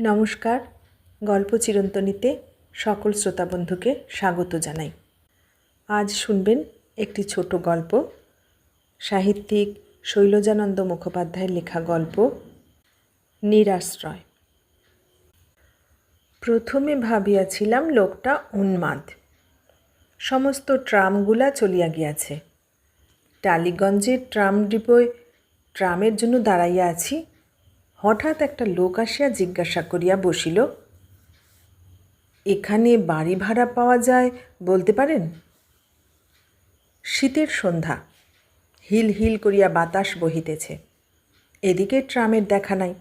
নমস্কার। গল্প চিরন্তনীতে সকল শ্রোতা বন্ধুকে স্বাগত জানাই। আজ শুনবেন একটি ছোট গল্প, সাহিত্যিক শৈলজানন্দ মুখোপাধ্যায়ের লেখা গল্প, নিরাশ্রয়। প্রথমে ভাবিয়াছিলাম লোকটা উন্মাদ। সমস্ত ট্রামগুলা চলিয়া গিয়াছে। টালিগঞ্জের ট্রাম ডিপোয় ট্রামের জন্য দাঁড়াইয়া আছি। হঠাৎ একটা লোক আসিয়া জিজ্ঞাসা করিয়া বসিল, এখানে বাড়ি ভাড়া পাওয়া যায় বলতে পারেন? শীতের সন্ধ্যা, হিল হিল করিয়া বাতাস বহিতেছে, এদিকে ট্রামের দেখা নাই।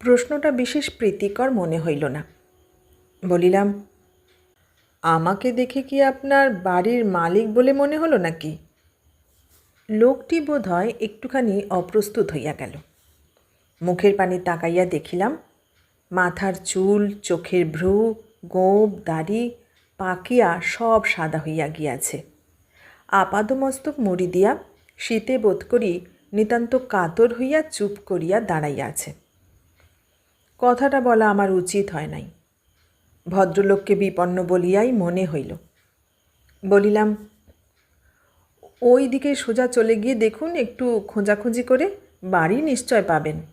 প্রশ্নটা বিশেষ প্রীতিকর মনে হইল না। বলিলাম, আমাকে দেখে কি আপনার বাড়ির মালিক বলে মনে হলো নাকি? লোকটি বোধ হয় একটুখানি অপ্রস্তুত হইয়া গেল। মুখের পানি তাকাইয়া দেখিলাম। মাথার চুল, চোখের ভ্রু গোঁপ দাড়ি, পাকিয়া সব সাদা হইয়া গিয়াছে। আপাদমস্তক মুড়ি দিয়া শীতে বোধ করি নিতান্ত কাতর হইয়া চুপ করিয়া দাঁড়াইয়াছে। কথাটা বলা আমার উচিত হয় নাই। ভদ্রলোককে বিপন্ন বলিয়াই মনে হইল। বলিলাম ওই দিকে সোজা চলে গিয়ে দেখুন, একটু খোঁজাখুঁজি করে বাড়ি নিশ্চয় পাবেন।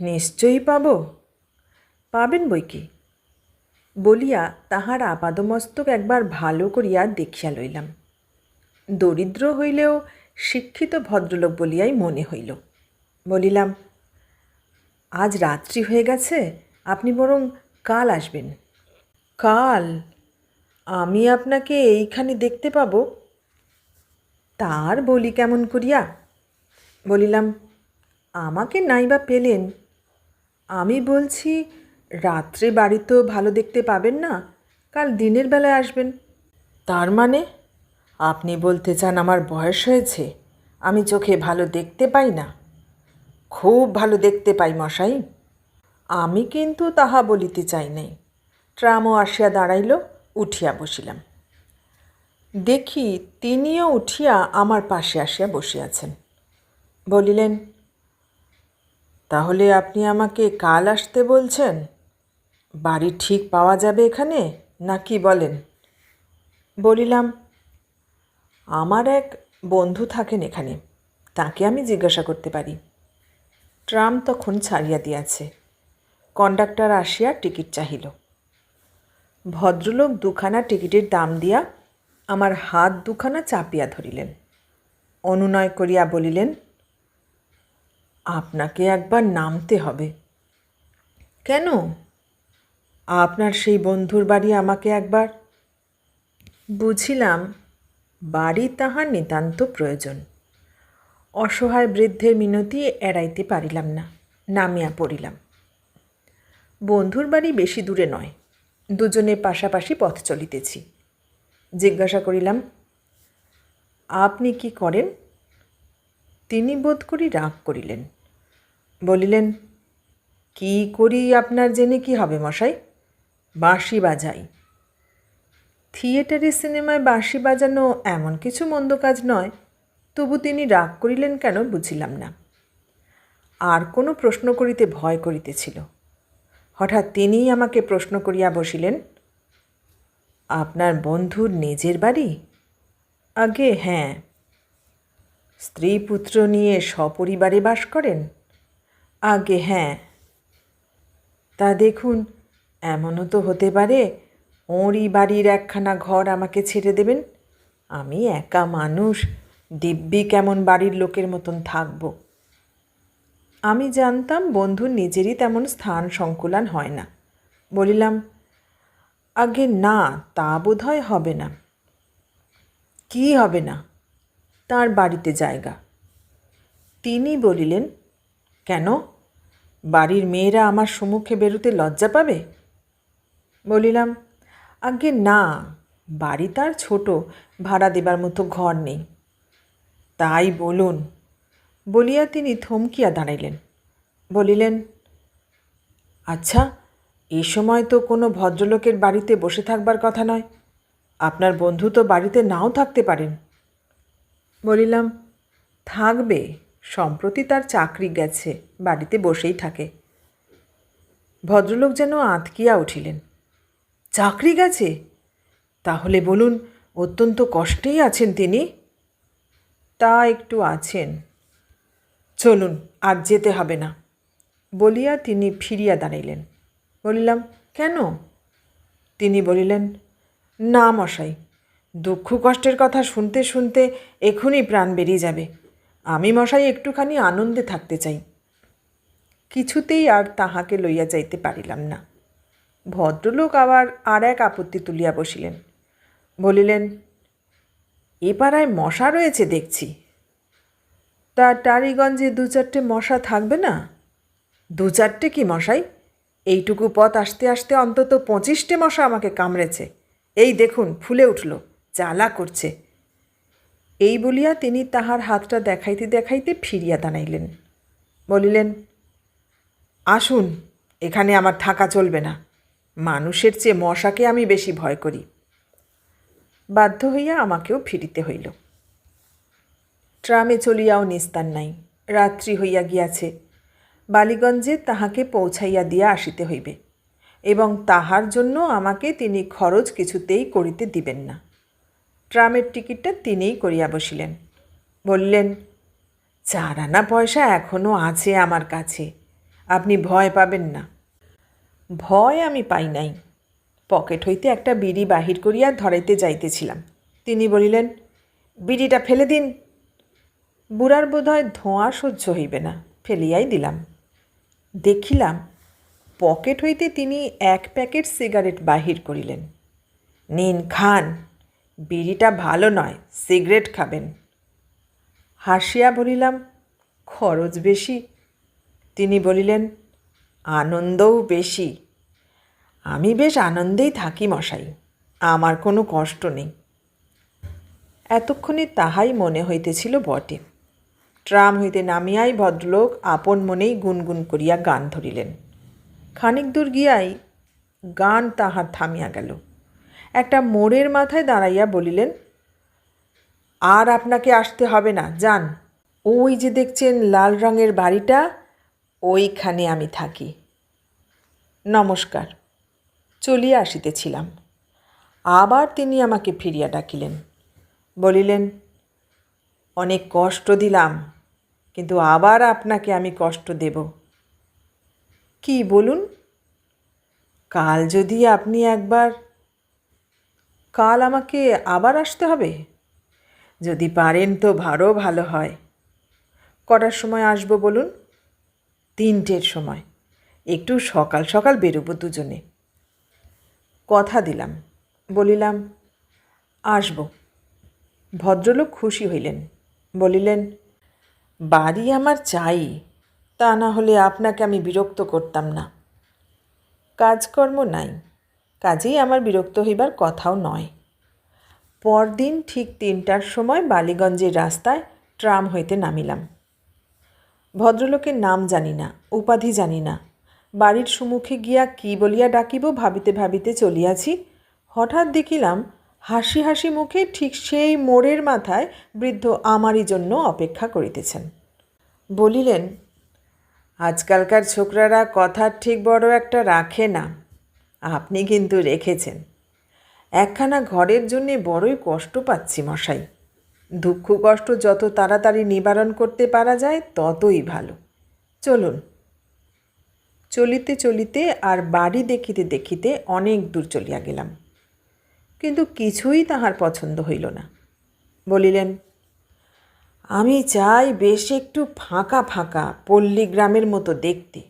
নিশ্চয়ই পাব। পাবেন বই কি? বলিয়া তাহার আপাদমস্তক একবার ভালো করিয়া দেখিয়া লইলাম। দরিদ্র হইলেও শিক্ষিত ভদ্রলোক বলিয়াই মনে হইল। বলিলাম, আজ রাত্রি হয়ে গেছে, আপনি বরং কাল আসবেন। কাল? আমি আপনাকে এইখানে দেখতে পাব। তার বলি কেমন করিয়া? বলিলাম, আমাকে নাইবা পেলেন। আমি বলছি, রাত্রে বাড়ি তো ভালো দেখতে পাবেন না, কাল দিনের বেলায় আসবেন। তার মানে? আপনি বলতে চান আমার বয়স হয়েছে, আমি চোখে ভালো দেখতে পাই না? খুব ভালো দেখতে পাই মশাই। আমি কিন্তু তাহা বলিতে চাই নাই। ট্রামও আসিয়া দাঁড়াইল, উঠিয়া বসিলাম। দেখি, তিনিও উঠিয়া আমার পাশে আসিয়া বসিয়াছেন। বলিলেন তাহলে আপনি আমাকে কাল আসতে বলছেন? বাড়ি ঠিক পাওয়া যাবে এখানে না কি বলেন? বলিলাম, আমার এক বন্ধু থাকেন এখানে, তাকে আমি জিজ্ঞাসা করতে পারি। ট্রাম তখন ছাড়িয়া দিয়াছে। কন্ডাক্টর আসিয়া টিকিট চাহিল। ভদ্রলোক দুখানা টিকিটের দাম দিয়া আমার হাত দুখানা চাপিয়া ধরিলেন। অনুনয় করিয়া বলিলেন আপনাকে একবার নামতে হবে। কেন? আপনার সেই বন্ধুর বাড়ি আমাকে একবার? বুঝিলাম, বাড়ি তাহার নিতান্ত প্রয়োজন। অসহায় বৃদ্ধের মিনতি এড়াইতে পারিলাম না, নামিয়া পড়িলাম। বন্ধুর বাড়ি বেশি দূরে নয় দুজনে পাশাপাশি পথ চলিতেছি। জিজ্ঞাসা করিলাম, আপনি কি করেন? তিনি বোধ করি রাগ করিলেন। বলিলেন, কি করি আপনার জেনে কি হবে মশাই? বাঁশি বাজাই। থিয়েটারে সিনেমায় বাঁশি বাজানো এমন কিছু মন্দ কাজ নয়, তবু তিনি রাগ করিলেন কেন বুঝিলাম না। আর কোনো প্রশ্ন করিতে ভয় করিতেছিল। হঠাৎ তিনিই আমাকে প্রশ্ন করিয়া বসিলেন, আপনার বন্ধুর নিজের বাড়ি? আগে হ্যাঁ। স্ত্রী পুত্র নিয়ে সপরিবারে বাস করেন? আগে হ্যাঁ। তা দেখুন, এমনও তো হতে পারে, ওঁরই বাড়ির একখানা ঘর আমাকে ছেড়ে দেবেন। আমি একা মানুষ, দিব্যি কেমন বাড়ির লোকের মতন থাকব। আমি জানতাম বন্ধুর নিজেরই তেমন স্থান সংকুলান হয় না। বলিলাম, আগে না, তা বোধ হয় হবে না। কি হবে না? তার বাড়িতে জায়গা। তিনি বলিলেন কেন? বাড়ির মেয়েরা আমার সম্মুখে বেরোতে লজ্জা পাবে? বলিলাম আগে না, বাড়ি তার ছোট, ভাড়া দেবার মতো ঘর নেই। তাই বলুন, বলিয়া তিনি থমকিয়া দাঁড়াইলেন। বলিলেন আচ্ছা এ সময় তো কোনো ভদ্রলোকের বাড়িতে বসে থাকবার কথা নয়। আপনার বন্ধু তো বাড়িতে নাও থাকতে পারেন। বলিলাম, থাকবে। সম্প্রতি তার চাকরি গেছে, বাড়িতে বসেই থাকে। ভদ্রলোক যেন আঁতকিয়া উঠিলেন। চাকরি গেছে? তাহলে বলুন, অত্যন্ত কষ্টেই আছেন তিনি? তা একটু আছেন। চলুন, আর যেতে হবে না। বলিয়া তিনি ফিরিয়া দাঁড়াইলেন। বলিলাম, কেন? তিনি বলিলেন, না মশাই, দুঃখ কষ্টের কথা শুনতে শুনতে এখনই প্রাণ বেরিয়ে যাবে। আমি মশাই একটুখানি আনন্দে থাকতে চাই। কিছুতেই আর তাহাকে লইয়া যাইতে পারিলাম না। ভদ্রলোক আবার আর এক আপত্তি তুলিয়া বসিলেন। বলিলেন, এ পাড়ায় মশা রয়েছে দেখছি। তা টারিগঞ্জে দু চারটে মশা থাকবে না? দু চারটে কি মশাই? এইটুকু পথ আসতে আসতে অন্তত পঁচিশটে মশা আমাকে কামড়েছে। এই দেখুন, ফুলে উঠল, জ্বালা করছে। এই বলিয়া তিনি তাহার হাতটা দেখাইতে দেখাইতে ফিরিয়া দাঁড়াইলেন। বলিলেন, আসুন, এখানে আমার থাকা চলবে না। মানুষের চেয়ে মশাকে আমি বেশি ভয় করি। বাধ্য হইয়া আমাকেও ফিরিতে হইল। ট্রামে চলিয়াও নিস্তার নাই, রাত্রি হইয়া গিয়াছে। বালিগঞ্জে তাহাকে পৌঁছাইয়া দিয়া আসিতে হইবে এবং তাহার জন্য আমাকে তিনি খরচ কিছুতেই করিতে দিবেন না। ট্রামের টিকিটটা তিনিই করিয়া বসিলেন। বললেন চার আনা পয়সা এখনও আছে আমার কাছে। আপনি ভয় পাবেন না। ভয় আমি পাই নাই। পকেট হইতে একটা বিড়ি বাহির করিয়া ধরাইতে যাইতেছিলাম। তিনি বলিলেন, বিড়িটা ফেলে দিন। বুড়ার বোধহয় ধোঁয়া সহ্য হইবে না। ফেলিয়াই দিলাম। দেখিলাম, পকেট হইতে তিনি এক প্যাকেট সিগারেট বাহির করিলেন। নিন, খান। বিড়িটা ভালো নয়, সিগারেট খাবেন। হাসিয়া বলিলাম, খরচ বেশি? তিনি বলিলেন, আনন্দও বেশি। আমি বেশ আনন্দেই থাকি মশাই, আমার কোনো কষ্ট নেই। এতক্ষণে তাহাই মনে হইতেছিল বটে। ট্রাম হইতে নামিয়াই ভদ্রলোক আপন মনেই গুনগুন করিয়া গান ধরিলেন। খানিক দূর গিয়াই গান তাহার থামিয়া গেল। একটা মোড়ের মাথায় দাঁড়াইয়া বলিলেন, আর আপনাকে আসতে হবে না, যান। ওই যে দেখছেন লাল রঙের বাড়িটা, ওইখানে আমি থাকি। নমস্কার। চলিয়া আসিতেছিলাম। আবার তিনি আমাকে ফিরিয়া ডাকিলেন, বলিলেন, অনেক কষ্ট দিলাম, কিন্তু আবার আপনাকে আমি কষ্ট দেব। কি বলুন? কাল যদি আপনি একবার কাল আমাকে আবার আসতে হবে? যদি পারেন তো ভারও ভালো হয়। কটার সময় আসব বলুন? তিনটের সময়। একটু সকাল সকাল বেরোবো দুজনে। কথা দিলাম। বলিলাম, আসব। ভদ্রলোক খুশি হইলেন। বলিলেন, বাড়ি আমার চাই। তা না হলে আপনাকে আমি বিরক্ত করতাম না। কাজকর্ম নাই। কাজেই আমার বিরক্ত হইবার কথাও নয়। পরদিন ঠিক তিনটার সময় বালিগঞ্জের রাস্তায় ট্রাম হইতে নামিলাম। ভদ্রলোকের নাম জানি না, উপাধি জানি না। বাড়ির সম্মুখে গিয়া কি বলিয়া ডাকিব ভাবিতে ভাবিতে চলিয়াছি, হঠাৎ দেখিলাম হাসি হাসি মুখে ঠিক সেই মোড়ের মাথায় বৃদ্ধ আমারই জন্য অপেক্ষা করিতেছেন। বলিলেন, আজকালকার ছোকরারা কথার ঠিক বড় একটা রাখে না। আপনি কিন্তু রেখেছেন। একখানা ঘরের জন্যে বড়ই কষ্ট পাচ্ছি মশাই। দুঃখ কষ্ট যত তাড়াতাড়ি নিবারণ করতে পারা যায়, ততই ভালো। চলুন। চলিতে চলিতে আর বাড়ি দেখিতে দেখিতে অনেক দূর চলিয়া গেলাম। কিন্তু কিছুই তাহার পছন্দ হইল না। বলিলেন, আমি চাই বেশ একটু ফাঁকা ফাঁকা পল্লী গ্রামের মতো দেখতে।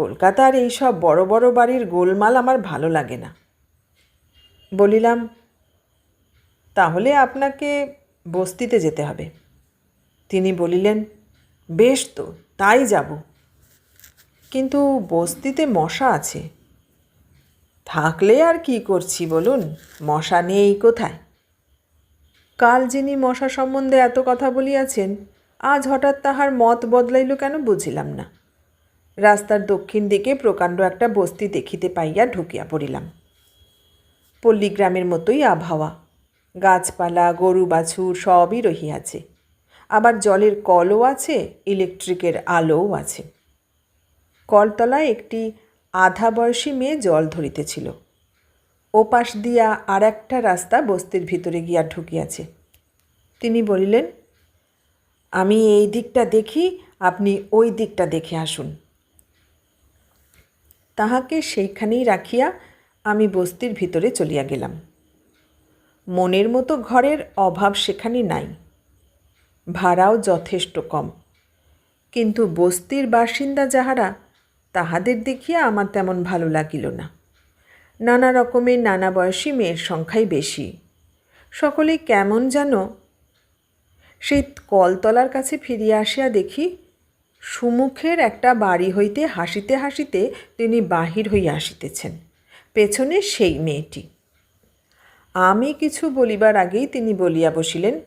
কলকাতার এই সব বড় বড় বাড়ির গোলমাল আমার ভালো লাগে না। বলিলাম, তাহলে আপনাকে বস্তিতে যেতে হবে। তিনি বলিলেন, বেশ তো, তাই যাব। কিন্তু বস্তিতে মশা আছে। থাকলে আর কি করছি বলুন, মশা নেই কোথায়? কাল যিনি মশা সম্বন্ধে এত কথা বলিয়াছেন, আজ হঠাৎ তাহার মত বদলাইল কেন বুঝিলাম না। রাস্তার দক্ষিণ দিকে প্রকাণ্ড একটা বস্তি দেখিতে পাইয়া ঢুকিয়া পড়িলাম। পল্লীগ্রামের মতোই আবহাওয়া। গাছপালা, গরু বাছুর সবই রহিয়াছে। আবার জলের কলও আছে, ইলেকট্রিকের আলোও আছে। কলতলায় একটি আধা বয়সী মেয়ে জল ধরিতেছিল। ওপাশ দিয়া আর একটা রাস্তা বস্তির ভিতরে গিয়া ঢুকিয়াছে। তিনি বলিলেন, আমি এই দিকটা দেখি, আপনি ওই দিকটা দেখে আসুন। তাহাকে সেইখানেই রাখিয়া আমি বস্তির ভিতরে চলিয়া গেলাম। মনের মতো ঘরের অভাব সেখানে নাই। ভাড়াও যথেষ্ট কম। কিন্তু বস্তির বাসিন্দা যাহারা, তাহাদের দেখিয়া আমার তেমন ভালো লাগিল না। নানা রকমের নানা বয়সী মেয়ের সংখ্যাই বেশি। সকলেই কেমন যেন সেই কলতলার কাছে ফিরিয়া আসিয়া দেখি সুমুখের একটা বাড়ি হইতে হাসিতে হাসিতে তিনি বাহির হইয়া আসিতেছেন। পেছনে সেই মেয়েটি। আমি কিছু বলিবার আগেই তিনি বলিয়া বসিলেন,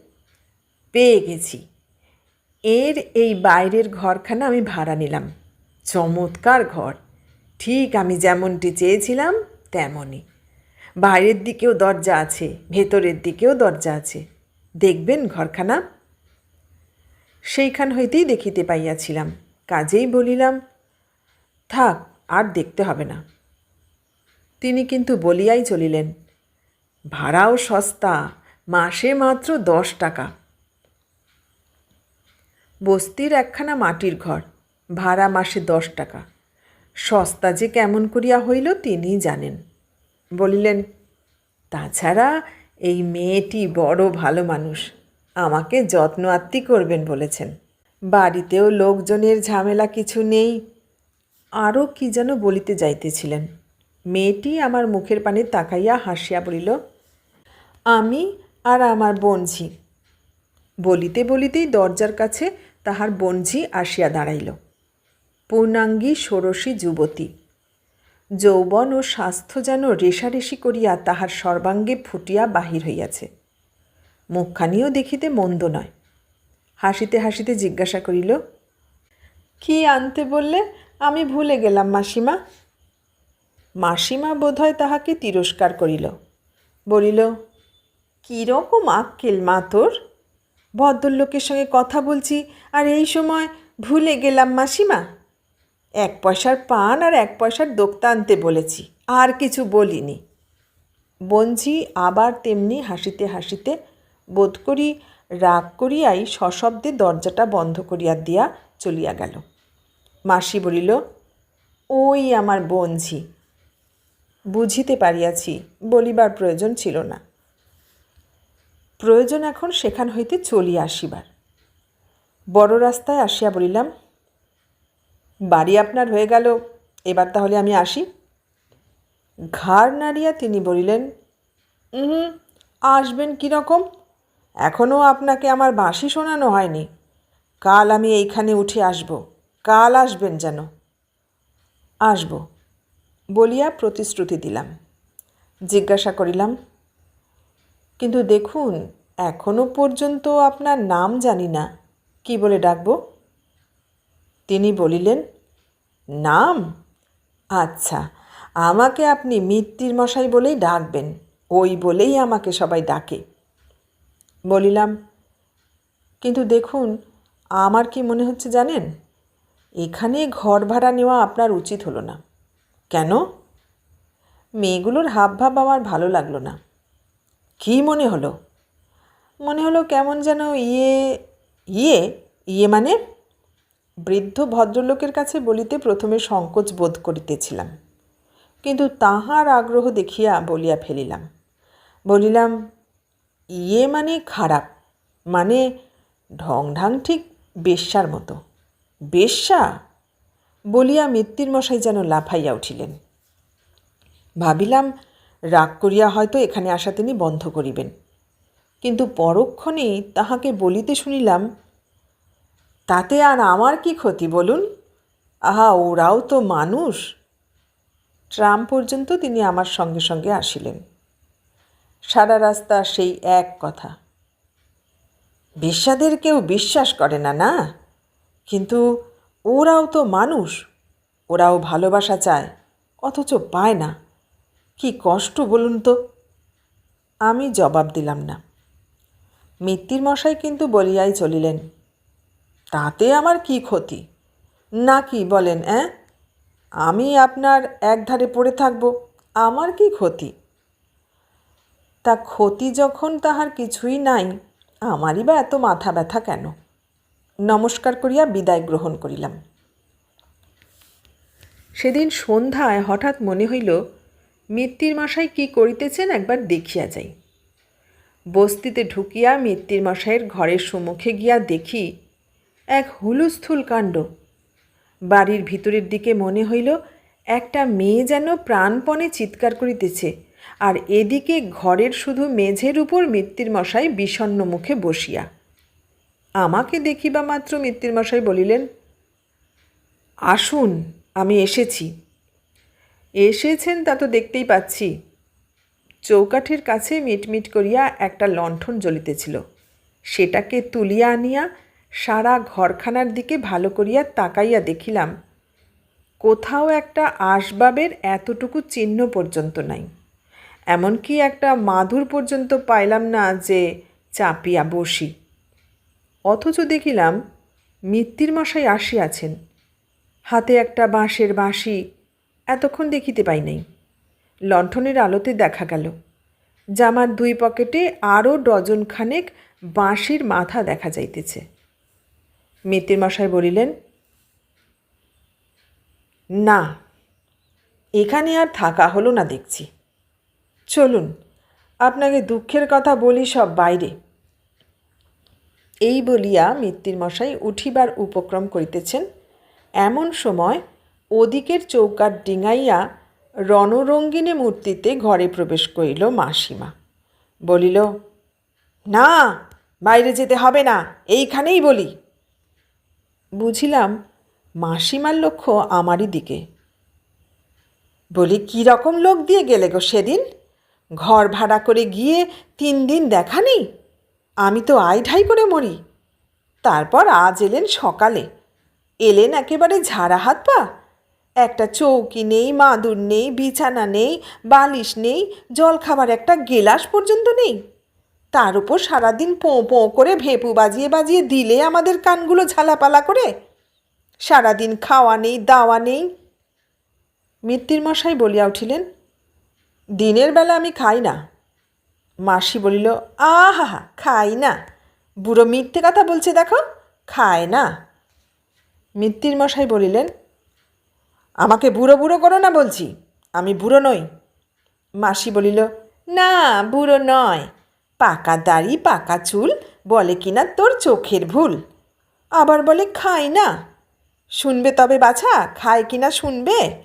পেয়ে গেছি। এর এই বাইরের ঘরখানা আমি ভাড়া নিলাম। চমৎকার ঘর। ঠিক আমি যেমনটি চেয়েছিলাম, তেমনই। বাইরের দিকেও দরজা আছে, ভেতরের দিকেও দরজা আছে। দেখবেন ঘরখানা সেইখান হইতেই দেখিতে পাইয়াছিলাম। কাজেই বলিলাম, থাক, আর দেখতে হবে না। তিনি কিন্তু বলিয়াই চলিলেন, ভাড়াও সস্তা, মাসে মাত্র দশ টাকা। বস্তির একখানা মাটির ঘর, ভাড়া মাসে দশ টাকা। সস্তা যে কেমন করিয়া হইল তিনিই জানেন। বলিলেন, তাছাড়া এই মেয়েটি বড় ভালো মানুষ। আমাকে যত্ন আত্মি করবেন বলেছেন। বাড়িতেও লোকজনের ঝামেলা কিছু নেই। আরও কি যেন বলিতে যাইতেছিলেন। মেয়েটি আমার মুখের পানে তাকাইয়া হাসিয়া বলিল, আমি আর আমার বনঝি। বলিতে বলিতেই দরজার কাছে তাহার বনঝি আসিয়া দাঁড়াইল। পূর্ণাঙ্গী ষোড়শী যুবতী। যৌবন ও স্বাস্থ্য যেন রেশারেশি করিয়া তাহার সর্বাঙ্গে ফুটিয়া বাহির হইয়াছে। মুখখানিও দেখিতে মন্দ নয়। হাসিতে হাসিতে জিজ্ঞাসা করিল, কি আনতে বললে? আমি ভুলে গেলাম, মাসিমা। মাসিমা বোধহয় তাহাকে তিরস্কার করিল। বলিল, কীরকম আক্কেল মা তোর? ভদ্রলোকের সঙ্গে কথা বলছি আর এই সময় ভুলে গেলাম, মাসিমা। এক পয়সার পান আর এক পয়সার দোক্তা আনতে বলেছি, আর কিছু বলিনি। বঞ্জি আবার তেমনি হাসিতে হাসিতে বোধ করি, রাগ করিয়াই সশব্দে দরজাটা বন্ধ করিয়া দিয়া চলিয়া গেল। মাসি বলিল, ওই আমার বঞ্ঝি বুঝিতে পারিয়াছি, বলিবার প্রয়োজন ছিল না। প্রয়োজন এখন সেখান হইতে চলিয়া আসিবার। বড় রাস্তায় আসিয়া বলিলাম, বাড়ি আপনার হয়ে গেল, এবার তাহলে আমি আসি। ঘাড় নাড়িয়া তিনি বলিলেন হুম আসবেন কীরকম? এখনও আপনাকে আমার বাঁশি শোনানো হয়নি। কাল আমি এইখানে উঠে আসব। কাল আসবেন যেন। আসব, বলিয়া প্রতিশ্রুতি দিলাম। জিজ্ঞাসা করিলাম, কিন্তু দেখুন এখনও পর্যন্ত আপনার নাম জানি না। কি বলে ডাকব? তিনি বলিলেন, নাম? আচ্ছা আমাকে আপনি মিত্তির মশাই বলেই ডাকবেন। ওই বলেই আমাকে সবাই ডাকে। বলিলাম, কিন্তু দেখুন, আমার কি মনে হচ্ছে জানেন? এখানে ঘর ভাড়া নেওয়া আপনার উচিত হলো না। কেন? মেয়েগুলোর হাবভাব আমার ভালো লাগল না। কী মনে হলো? মনে হলো কেমন যেন ইয়ে ইয়ে ইয়ে মানে? বৃদ্ধ ভদ্রলোকের কাছে বলিতে প্রথমে সংকোচ বোধ করিতেছিলাম, কিন্তু তাহার আগ্রহ দেখিয়া বলিয়া ফেলিলাম, বলিলাম ইয়ে মানে খারাপ মানে ঢং ঢাং ঠিক বেশ্যার মতো। বেশ্যা? বলিয়া মৃত্যুর মশাই যেন লাফাইয়া উঠিলেন। ভাবিলাম, রাগ করিয়া হয়তো এখানে আসা তিনি বন্ধ করিবেন। কিন্তু পরক্ষণেই তাহাকে বলিতে শুনিলাম, তাতে আর আমার কি ক্ষতি বলুন? আহা, ওরাও তো মানুষ। ট্রাম পর্যন্ত তিনি আমার সঙ্গে সঙ্গে আসিলেন। সারা রাস্তা সেই এক কথা। বেশ্যাদের কেউ বিশ্বাস করে না না? কিন্তু ওরাও তো মানুষ। ওরাও ভালোবাসা চায়, অথচ পায় না। কি কষ্ট বলুন তো। আমি জবাব দিলাম না। মিত্তির মশাই কিন্তু বলিয়াই চলিলেন, তাতে আমার কি ক্ষতি? না কি বলেন, অ্যাঁ? আমি আপনার একধারে পড়ে থাকব, আমার কি ক্ষতি? তা ক্ষতি যখন তাহার কিছুই নাই, আমারই বা এত মাথা ব্যথা কেন? নমস্কার করিয়া বিদায় গ্রহণ করিলাম। সেদিন সন্ধ্যায় হঠাৎ মনে হইল, মিত্তির মশাই কি করিতেছেন একবার দেখিয়া যাই। বস্তিতে ঢুকিয়া মিত্তির মশাইয়ের ঘরের সম্মুখে গিয়া দেখি, এক হুলুস্থুল কাণ্ড। বাড়ির ভিতরের দিকে মনে হইল, একটা মেয়ে যেন প্রাণপণে চিৎকার করিতেছে। আর এদিকে ঘরের শুধু মেঝের উপর মশাই বিষণ্ণ মুখে বসিয়া। আমাকে দেখিবা মাত্র মশাই বলিলেন, আসুন, আমি এসেছি। এসেছেন তা তো দেখতেই পাচ্ছি। চৌকাঠের কাছে মিটমিট করিয়া একটা লণ্ঠন জ্বলিতেছিল। সেটাকে তুলিয়া আনিয়া সারা ঘরখানার দিকে ভালো করিয়া তাকাইয়া দেখিলাম, কোথাও একটা আসবাবের এতটুকু চিহ্ন পর্যন্ত নাই। এমনকি একটা মাদুর পর্যন্ত পাইলাম না যে চাপিয়া বসি। অথচ দেখিলাম মিত্তির মশাই আসিয়াছেন। হাতে একটা বাঁশের বাঁশি এতক্ষণ দেখিতে পাই নাই। লণ্ঠনের আলোতে দেখা গেল, জামার দুই পকেটে আরও ডজন খানেক বাঁশির মাথা দেখা যাইতেছে। মিত্তির মশাই বলিলেন, না, এখানে আর থাকা হলো না দেখছি। চলুন, আপনাকে দুঃখের কথা বলি সব বাইরে। এই বলিয়া মশাই উঠিবার উপক্রম করিতেছেন। এমন সময় ওদিকের চৌকাট ডিঙাইয়া রণরঙ্গিনী মূর্তিতে ঘরে প্রবেশ করিল মাসিমা। বলিল, না, বাইরে যেতে হবে না, এইখানেই বলি। বুঝিলাম মাসিমার লক্ষ্য আমারই দিকে। বলি, কী রকম লোক দিয়ে গেলে গো সেদিন? ঘর ভাড়া করে গিয়ে তিন দিন দেখা নেই? আমি তো আই ঢাই করে মরি। তারপর আজ এলেন সকালে। এলেন একেবারে ঝাড়া হাত পা। একটা চৌকি নেই, মাদুর নেই, বিছানা নেই, বালিশ নেই, জলখাবার একটা গেলাস পর্যন্ত নেই। তার উপর সারাদিন পোঁ পোঁ করে ভেপু বাজিয়ে বাজিয়ে দিলে আমাদের কানগুলো ঝালাপালা করে। সারাদিন খাওয়া নেই, দাওয়া নেই। মিত্তির মশাই বলিয়া উঠিলেন দিনের বেলা আমি খাই না। মাসি বলিল, আহা, হা, খাই না। বুড়ো মিথ্যে কথা বলছে দেখো, খায় না। মিত্তির মশাই বলিলেন, আমাকে বুড়ো বুড়ো করো না বলছি, আমি বুড়ো নই। মাসি বলিল, না, বুড়ো নয়। পাকা দাড়ি, পাকা চুল, বলে কিনা তোর চোখের ভুল। আবার বলে, খাই না। শুনবে তবে বাছা, খায় কিনা শুনবে?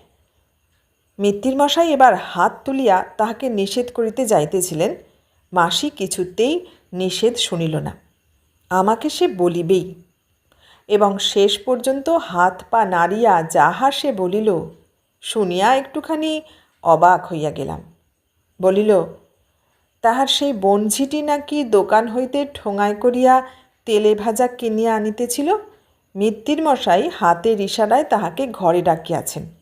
মশাই এবার হাত তুলিয়া তাহাকে নিষেধ করিতে যাইতেছিলেন। মাসি কিছুতেই নিষেধ শুনিল না। আমাকে সে বলিবেই। এবং শেষ পর্যন্ত হাত পা নাড়িয়া যাহা সে বলিল, শুনিয়া একটুখানি অবাক হইয়া গেলাম। বলিল, তাহার সেই বনঝিটি নাকি দোকান হইতে ঠোঙায় করিয়া তেলে ভাজা কিনিয়া আনিতেছিল? মিত্তির মশাই হাতের ইশারায় তাহাকে ঘরে ডাকিয়াছেন।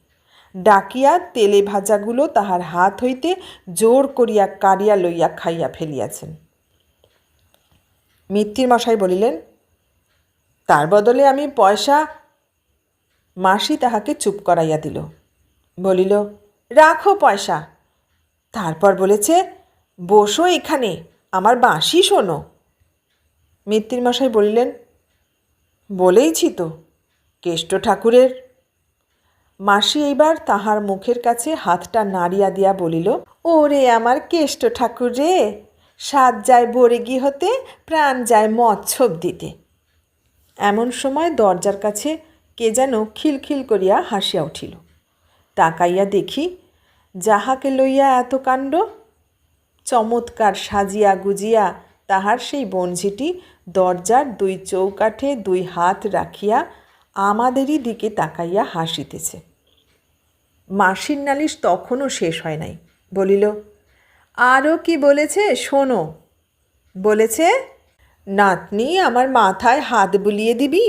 ডাকিয়া তেলে ভাজাগুলো তাহার হাত হইতে জোর করিয়া কাড়িয়া লইয়া খাইয়া ফেলিয়াছেন। মিত্তির মশাই বলিলেন, তার বদলে আমি পয়সা মাসি তাহাকে চুপ করাইয়া দিল। বলিল, রাখো পয়সা। তারপর বলেছে, বসো এখানে, আমার বাঁশি শোনো। মিত্তির মশাই বলিলেন, বলেইছি তো, কেষ্ট ঠাকুরের মাসি এইবার তাহার মুখের কাছে হাতটা নাড়িয়া দিয়া বলিল, ওরে আমার কেষ্ট ঠাকুর রে সাত যায় বরেগি হতে প্রাণ যায় মৎসব দিতে। এমন সময় দরজার কাছে কে যেন খিলখিল করিয়া হাসিয়া উঠিল। তাকাইয়া দেখি, যাহাকে লইয়া এত কাণ্ড, চমৎকার সাজিয়া গুজিয়া তাহার সেই বনঝিটি দরজার দুই চৌকাঠে দুই হাত রাখিয়া আমাদেরই দিকে তাকাইয়া হাসিতেছে। মাসির নালিশ তখনও শেষ হয় নাই, বলিল আরও কি বলেছে শোনো। বলেছে, নাতনি, আমার মাথায় হাত বুলিয়ে দিবি?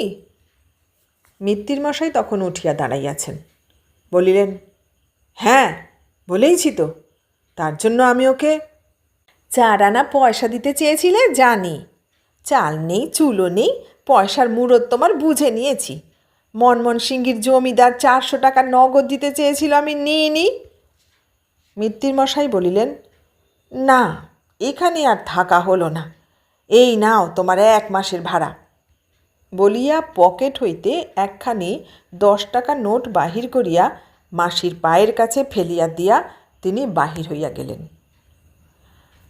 মিত্তির মশাই তখন উঠিয়া দাঁড়াইয়াছেন, বলিলেন হ্যাঁ বলেইছি তো। তার জন্য আমি ওকে চার আনা পয়সা দিতে চেয়েছিলে, জানি। চাল নেই চুলো নেই, পয়সার মুরত তোমার বুঝে নিয়েছি। মনমোহন সিংহির জমিদার চারশো টাকা নগদ দিতে চেয়েছিল আমি নিইনি। মশাই বলিলেন, না, এখানে আর থাকা হলো না। এই নাও তোমার এক মাসের ভাড়া। বলিয়া পকেট হইতে একখানি দশ টাকা নোট বাহির করিয়া মাসির পায়ের কাছে ফেলিয়া দিয়া তিনি বাহির হইয়া গেলেন।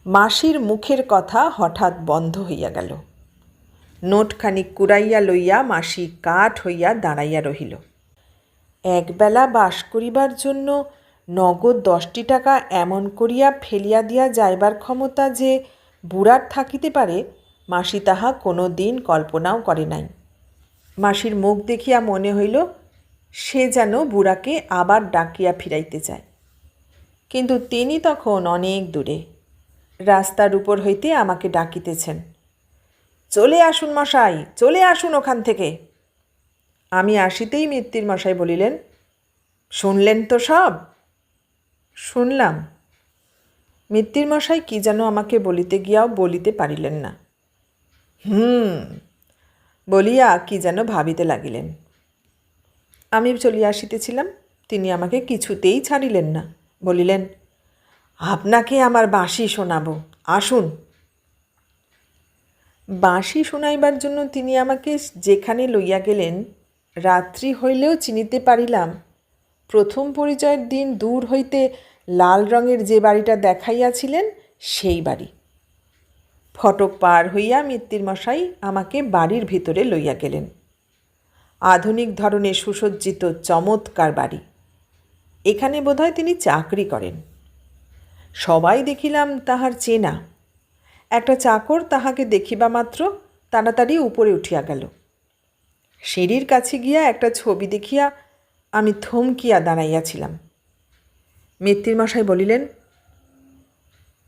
মাসির মুখের কথা হঠাৎ বন্ধ হইয়া গেল। নোটখানি কুড়াইয়া লইয়া মাসি কাঠ হইয়া দাঁড়াইয়া রহিল। একবেলা বাস করিবার জন্য নগদ দশটি টাকা এমন করিয়া ফেলিয়া দিয়া যাইবার ক্ষমতা যে বুড়ার থাকিতে পারে, মাসি তাহা কোনো দিন কল্পনাও করে নাই। মাসির মুখ দেখিয়া মনে হইল, সে যেন বুড়াকে আবার ডাকিয়া ফিরাইতে চায়। কিন্তু তিনি তখন অনেক দূরে, রাস্তার উপর হইতে আমাকে ডাকিতেছেন। চলে আসুন মশাই, চলে আসুন ওখান থেকে। আমি আসিতেই মিত্তির মশাই বলিলেন, শুনলেন তো সব? শুনলাম। মিত্তির মশাই কি যেন আমাকে বলিতে গিয়াও বলিতে পারিলেন না। হুম, বলিয়া কি যেন ভাবিতে লাগিলেন। আমি চলিয়া আসিতেছিলাম, তিনি আমাকে কিছুতেই ছাড়িলেন না। বলিলেন, আপনাকে আমার বাঁশি শোনাবো, আসুন। বাঁশি শোনাইবার জন্য তিনি আমাকে যেখানে লইয়া গেলেন, রাত্রি হইলেও চিনিতে পারিলাম। প্রথম পরিচয়ের দিন দূর হইতে লাল রঙের যে বাড়িটা দেখাইয়াছিলেন, সেই বাড়ি। ফটক পার হইয়া মশাই আমাকে বাড়ির ভিতরে লইয়া গেলেন। আধুনিক ধরনের সুসজ্জিত চমৎকার বাড়ি। এখানে বোধহয় তিনি চাকরি করেন। সবাই দেখিলাম তাহার চেনা। একটা চাকর তাহাকে দেখিবা মাত্র তাড়াতাড়ি উপরে উঠিয়া গেল। সিঁড়ির কাছে গিয়া একটা ছবি দেখিয়া আমি থমকিয়া দাঁড়াইয়াছিলাম। মশাই বলিলেন,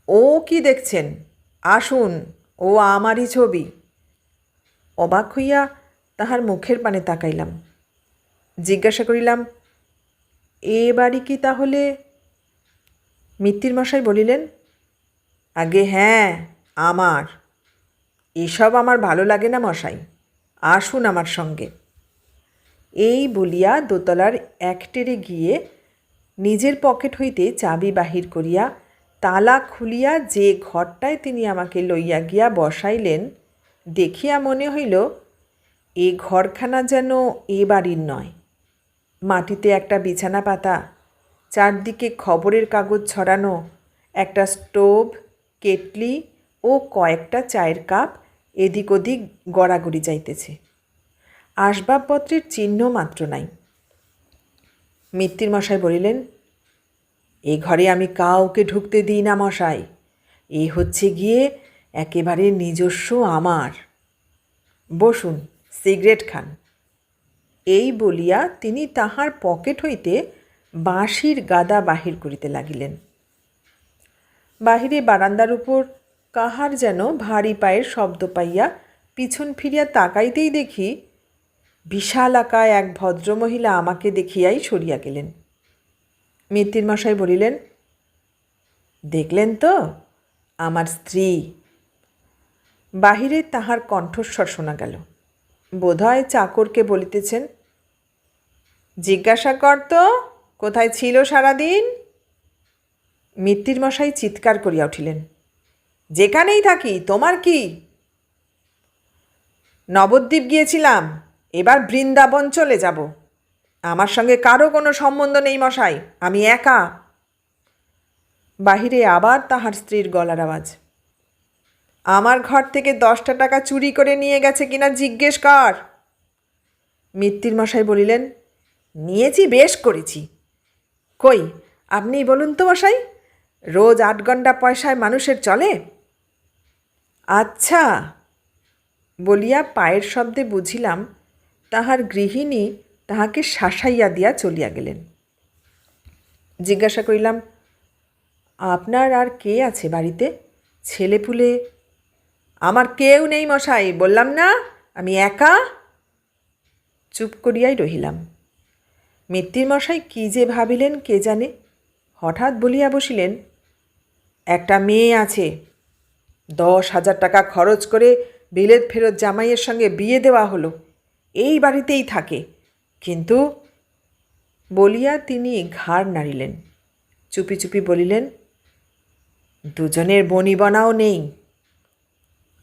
ও কি দেখছেন? আসুন, ও আমারই ছবি। অবাক হইয়া তাহার মুখের পানে তাকাইলাম। জিজ্ঞাসা করিলাম, এ বাড়ি কি তাহলে? মশাই বলিলেন, আগে হ্যাঁ আমার। এসব আমার ভালো লাগে না, মশাই। আসুন আমার সঙ্গে। এই বলিয়া দোতলার একটেরে গিয়ে নিজের পকেট হইতে চাবি বাহির করিয়া তালা খুলিয়া যে ঘরটায় তিনি আমাকে লইয়া গিয়া বসাইলেন, দেখিয়া মনে হইল, এ ঘরখানা যেন এ বাড়ির নয়। মাটিতে একটা বিছানা পাতা, চারদিকে খবরের কাগজ ছড়ানো, একটা স্টোভ, কেটলি ও কয়েকটা চায়ের কাপ এদিক ওদিক গড়াগড়ি যাইতেছে। আসবাবপত্রের চিহ্ন মাত্র নাই। মিত্তির মশাই বলিলেন, এ ঘরে আমি কাউকে ঢুকতে দিই না মশাই। এ হচ্ছে গিয়ে একেবারে নিজস্ব আমার। বসুন, সিগারেট খান। এই বলিয়া তিনি তাহার পকেট হইতে বাঁশির গাদা বাহির করিতে লাগিলেন। বাহিরে বারান্দার উপর কাহার যেন ভারী পায়ের শব্দ পাইয়া পিছন ফিরিয়া তাকাইতেই দেখি বিশাল বিশালাকায় এক ভদ্রমহিলা আমাকে দেখিয়াই সরিয়া গেলেন। মিত্তির মশাই বলিলেন, দেখলেন তো, আমার স্ত্রী? বাহিরে তাহার কণ্ঠস্বর শোনা গেল। বোধহয় চাকরকে বলিতেছেন, জিজ্ঞাসা কর তো, কোথায় ছিল সারাদিন? মিত্তির মশাই চিৎকার করিয়া উঠিলেন। যেখানেই থাকি, তোমার কি? নবদ্বীপ গিয়েছিলাম, এবার বৃন্দাবন চলে যাব। আমার সঙ্গে কারও কোনো সম্বন্ধ নেই মশাই, আমি একা। বাহিরে আবার তাহার স্ত্রীর গলার আওয়াজ। আমার ঘর থেকে দশটা টাকা চুরি করে নিয়ে গেছে কিনা জিজ্ঞেস কর। মিত্তির মশাই বলিলেন, নিয়েছি, বেশ করেছি। কই আপনি বলুন তো মশাই, রোজ আট ঘণ্টা পয়সায় মানুষের চলে? আচ্ছা বলিয়া পায়ের শব্দে বুঝিলাম, তাহার গৃহিণী তাহাকে শাসাইয়া দিয়া চলিয়া গেলেন। জিজ্ঞাসা করিলাম, আপনার আর কে আছে বাড়িতে? ছেলেপুলে? আমার কেউ নেই মশাই, বললাম না, আমি একা? চুপ করিয়াই রহিলাম। মিত্তির মশাই কী যে ভাবিলেন কে জানে? হঠাৎ বলিয়া বসিলেন, একটা মেয়ে আছে দশ হাজার টাকা খরচ করে বিলেত ফেরত জামাইয়ের সঙ্গে বিয়ে দেওয়া হলো। এই বাড়িতেই থাকে। কিন্তু বলিয়া তিনি ঘাড় নাড়িলেন। চুপি চুপি বলিলেন, দুজনের বনিবনাও নেই।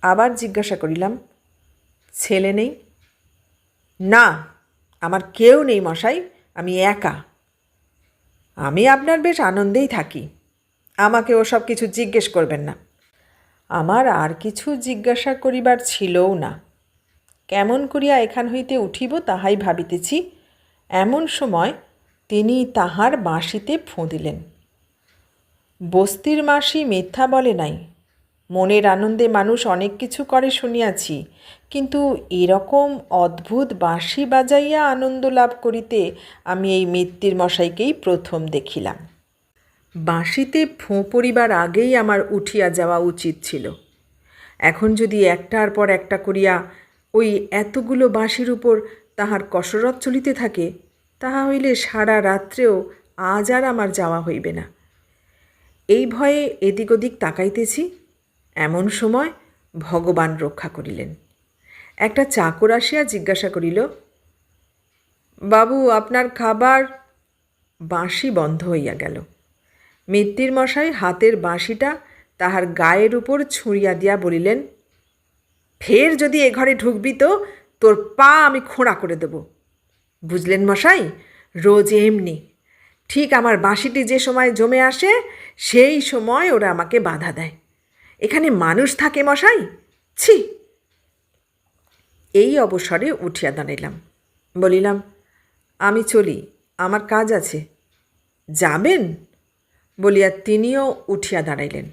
আবার জিজ্ঞাসা করিলাম, ছেলে নেই? না, আমার কেউ নেই মশাই, আমি একা। আমি আপনার বেশ আনন্দেই থাকি। আমাকে ওসব কিছু জিজ্ঞেস করবেন না। আমার আর কিছু জিজ্ঞাসা করিবার ছিলও না। কেমন করিয়া এখান হইতে উঠিব তাহাই ভাবিতেছি। এমন সময় তিনি তাহার বাঁশিতে ফোঁ দিলেন বস্তির মাসি মিথ্যা বলে নাই। মনের আনন্দে মানুষ অনেক কিছু করে শুনিয়াছি, কিন্তু এরকম অদ্ভুত বাঁশি বাজাইয়া আনন্দ লাভ করিতে আমি এই মৃত্যুর মশাইকেই প্রথম দেখিলাম। বাঁশিতে ফোঁ পড়িবার আগেই আমার উঠিয়া যাওয়া উচিত ছিল। এখন যদি একটার পর একটা করিয়া ওই এতগুলো বাঁশির উপর তাহার কসরত চলিতে থাকে, তাহা হইলে সারা রাত্রেও আজ আর আমার যাওয়া হইবে না। এই ভয়ে এদিক ওদিক তাকাইতেছি, এমন সময় ভগবান রক্ষা করিলেন। একটা চাকর আসিয়া জিজ্ঞাসা করিল, বাবু, আপনার খাবার? বাঁশি বন্ধ হইয়া গেল। মিত্তির মশাই হাতের বাঁশিটা তাহার গায়ের উপর ছুঁড়িয়া দিয়া বলিলেন, ফের যদি এ ঘরে ঢুকবি তো তোর পা আমি খোঁড়া করে দেব। বুঝলেন মশাই, রোজ এমনি। ঠিক আমার বাঁশিটি যে সময় জমে আসে, সেই সময় ওরা আমাকে বাধা দেয়। এখানে মানুষ থাকে মশাই। ছি! এই অবসরে উঠিয়া দাঁড়াইলাম। বলিলাম, আমি চলি, আমার কাজ আছে। যাবেন? বলিয়া তিনিও উঠিয়া দাঁড়াইলেন।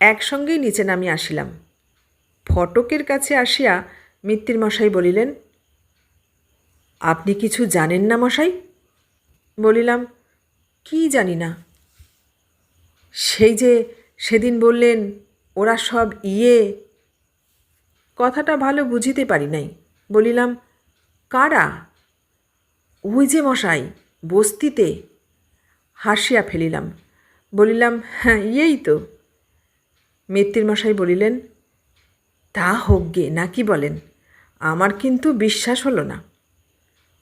একসঙ্গেই নিচে নামি আসিলাম। ফটকের কাছে আসিয়া মিত্তির মশাই বলিলেন, আপনি কিছু জানেন না মশাই? বলিলাম, কি জানি না। সেই যে সেদিন বললেন ওরা সব ইয়ে। কথাটা ভালো বুঝিতে পারি নাই। বলিলাম, কারা? ওই যে মশাই, বস্তিতে। হাসিয়া ফেলিলাম। বলিলাম হ্যাঁ ইয়েই তো। মশাই বলিলেন, তা হোক গে নাকি বলেন? আমার কিন্তু বিশ্বাস হলো না।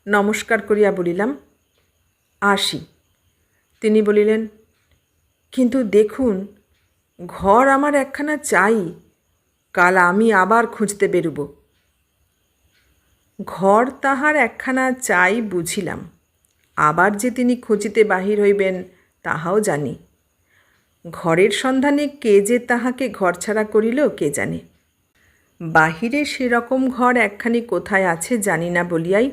নমস্কার করিয়া বলিলাম, আসি। তিনি বলিলেন, কিন্তু দেখুন, ঘর আমার একখানা চাই, কাল আমি আবার খুঁজতে বেরুব। ঘর তাহার একখানা চাই বুঝিলাম। আবার যে তিনি খুঁজিতে বাহির হইবেন, তাহাও জানি। ঘরের সন্ধানে কে যে তাহাকে ঘর ছাড়া করিল কে জানে। বাহিরে সেরকম ঘর একখানি কোথায় আছে জানি না বলিয়াই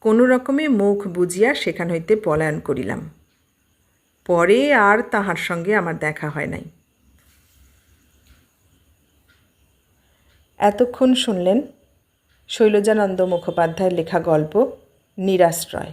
কোনো রকমে মুখ বুঝিয়া সেখান হইতে পলায়ন করিলাম। পরে আর তাহার সঙ্গে আমার দেখা হয় নাই। এতক্ষণ শুনলেন শৈলজানন্দ মুখোপাধ্যায়ের লেখা গল্প, নিরাশ্রয়।